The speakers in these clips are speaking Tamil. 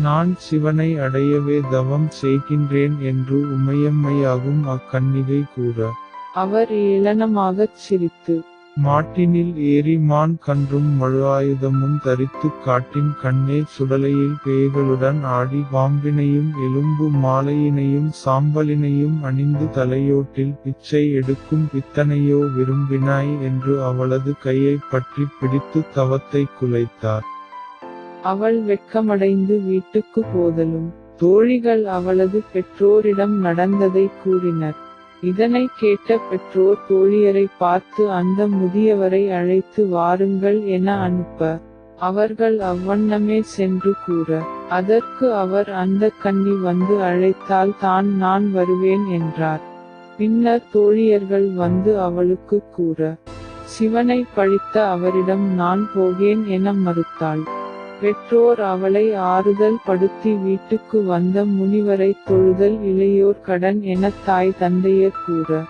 நான் சிவனை அடையவே தவம் செய்கின்றேன் என்று உமையம்மையாகும் அக்கன்னிகை கூற. அவர் ஏளனமாகச் சிரித்து மாட்டினில் ஏறி மான் கன்றும் மழு ஆயுதமும் தரித்துக் காட்டின் கண்ணே சுடலையில் பேய்களுடன் ஆடி பாம்பினையும் எலும்பு மாலையினையும் சாம்பலினையும் அணிந்து தலையோட்டில் பிச்சை எடுக்கும் பித்தனையோ விரும்பினாய் என்று அவளது கையைப் பற்றி பிடித்து தவத்தை குலைத்தார். அவள் வெட்கமடைந்து வீட்டுக்கு போதலும் தோழிகள் அவளது பெற்றோரிடம் நடந்ததை கூறினர். இதனை கேட்ட பெற்றோர் தோழியரை பார்த்து அந்த முதியவரை அழைத்து வாருங்கள் என அனுப்ப அவர்கள் அவ்வண்ணமே சென்று கூற அதற்கு அவர் அந்த கன்னி வந்து அழைத்தால் தான் நான் வருவேன் என்றார். பின்னர் தோழியர்கள் வந்து அவளுக்கு கூற சிவனை பழித்த அவரிடம் நான் போகேன் என மறுத்தாள். பெற்றோர் அவளை ஆறுதல் படுத்தி வீட்டுக்கு வந்த முனிவரை தொழுதல் இளையோர் கடன் என தாய் தந்தையர் கூற.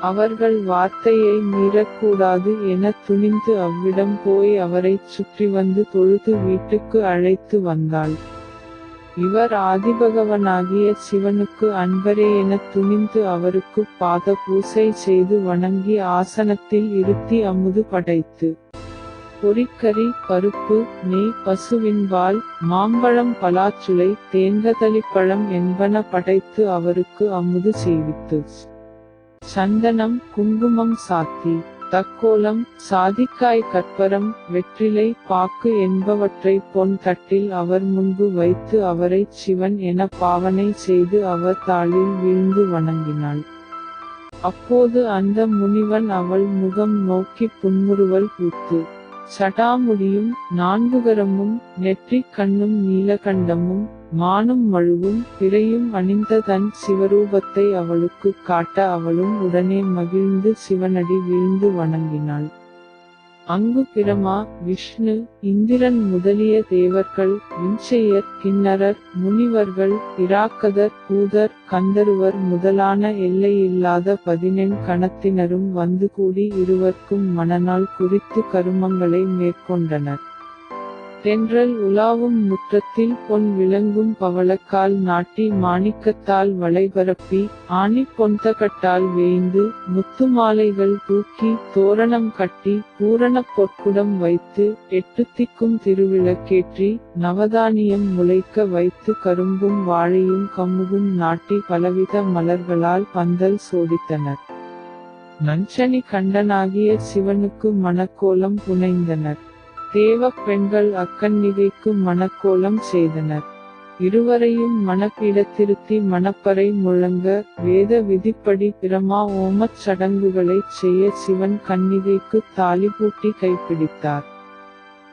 அவர்கள் வார்த்தையை மீறக்கூடாது என துணிந்து அவ்விடம் போய் அவரைச் சுற்றி வந்து தொழுது வீட்டுக்கு அழைத்து வந்தாள். இவர் ஆதிபகவனாகிய சிவனுக்கு அன்பரே என துணிந்து அவருக்கு பாத பூசை செய்து வணங்கி ஆசனத்தில் இருத்தி அமுது படைத்து. பொரிக்கறி பருப்பு நெய் பசுவின்பால் மாம்பழம் பலாச்சுளை தேங்கதளிப்பழம் என்பன படைத்து அவருக்கு அமுது செய்வித்து. சந்தனம் குங்குமம் சாத்தி தக்கோலம் சாதிக்காய் கற்பரம் வெற்றிலை பாக்கு என்பவற்றை பொன் தட்டில் அவர் முன்பு வைத்து அவரை சிவன் என பாவனை செய்து அவர் தாளில் வீழ்ந்து வணங்கினாள். அப்போது அந்த முனிவன் அவள் முகம் நோக்கி புன்முறுவல் பூத்து சடாமுடியும் நான்குகரமும் நெற்றிக் கண்ணும் நீலகண்டமும் மானும் மழுவும் பிறையும் அணிந்த தன் சிவரூபத்தை அவளுக்குக் காட்ட அவளும் உடனே மகிழ்ந்து சிவனடி வீழ்ந்து வணங்கினாள். அங்கு பிரமா விஷ்ணு இந்திரன் முதலிய தேவர்கள் விஞ்சையர் கிண்ணரர் முனிவர்கள் இராக்கதர் பூதர் கந்தருவர் முதலான எல்லையில்லாத பதினெண் கணத்தினரும் வந்து கூடி இருவர்க்கும் மனநாள் குறித்து கருமங்களை மேற்கொண்டனர். தென்றல் உலாவும் முற்றத்தில் பொன் விளங்கும் பவளக்கால் நாட்டி மாணிக்கத்தால் வளைபரப்பி ஆணி பொந்தகட்டால் வேய்ந்து முத்து மாலைகள் தூக்கி தோரணம் கட்டி பூரணப் பொற்குடம் வைத்து எட்டு திக்கும் திருவிளக்கேற்றி நவதானியம் முளைக்க வைத்து கரும்பும் வாழையும் கம்முகும் நாட்டி பலவித மலர்களால் பந்தல் சோடித்தனர் நஞ்சனி கண்டனாகிய சிவனுக்கு மணக்கோலம் புனைந்தனர். தேவ பெண்கள் அக்கன்னிகைக்கு மணக்கோலம் செய்தனர். இருவரையும் மணப்பீடத்திருத்தி மணப்பறை முழங்க வேத விதிப்படி பிரமா ஓமச் சடங்குகளைச் செய்ய சிவன் கன்னிகைக்கு தாலிபூட்டி கைப்பிடித்தார்.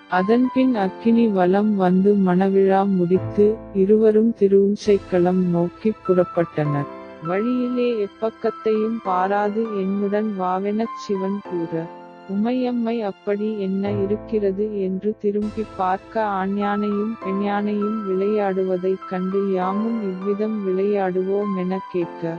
அதன்பின் அக்கினி வலம் வந்து மணவிழா முடித்து இருவரும் திருவுஞ்சைக்களம் நோக்கி புறப்பட்டனர். வழியிலே எப்பக்கத்தையும் பாராது என்னுடன் வாவெனச் சிவன் கூற. உமையம்மை அப்படி என்ன இருக்கிறது என்று திரும்பி பார்க்க ஆண்யானையும் பெண்யானையும் விளையாடுவதைக் கண்டு யாமும் இவ்விதம் விளையாடுவோம் என கேட்க.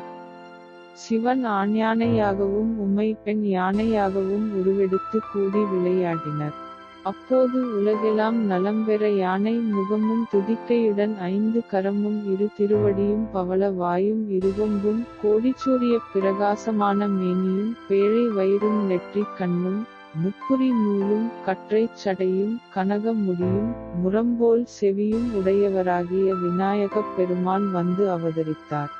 சிவன் ஆண்யானையாகவும் உமை பெண் யானையாகவும் உருவெடுத்து கூடி விளையாடினர். அப்போது உலகெல்லாம் நலம் பெற யானை முகமும் துதிக்கையுடன் ஐந்து கரமும் இரு திருவடியும் பவள வாயும் இருகொம்பும் கோடிச்சூரிய பிரகாசமான மேனியும் பேழை வயிறும் நெற்றிக் கண்ணும் முப்புரி நூலும் கற்றைச் சடையும் கனக முடியும் முரம்போல் செவியும் உடையவராகிய விநாயகப் பெருமான் வந்து அவதரித்தார்.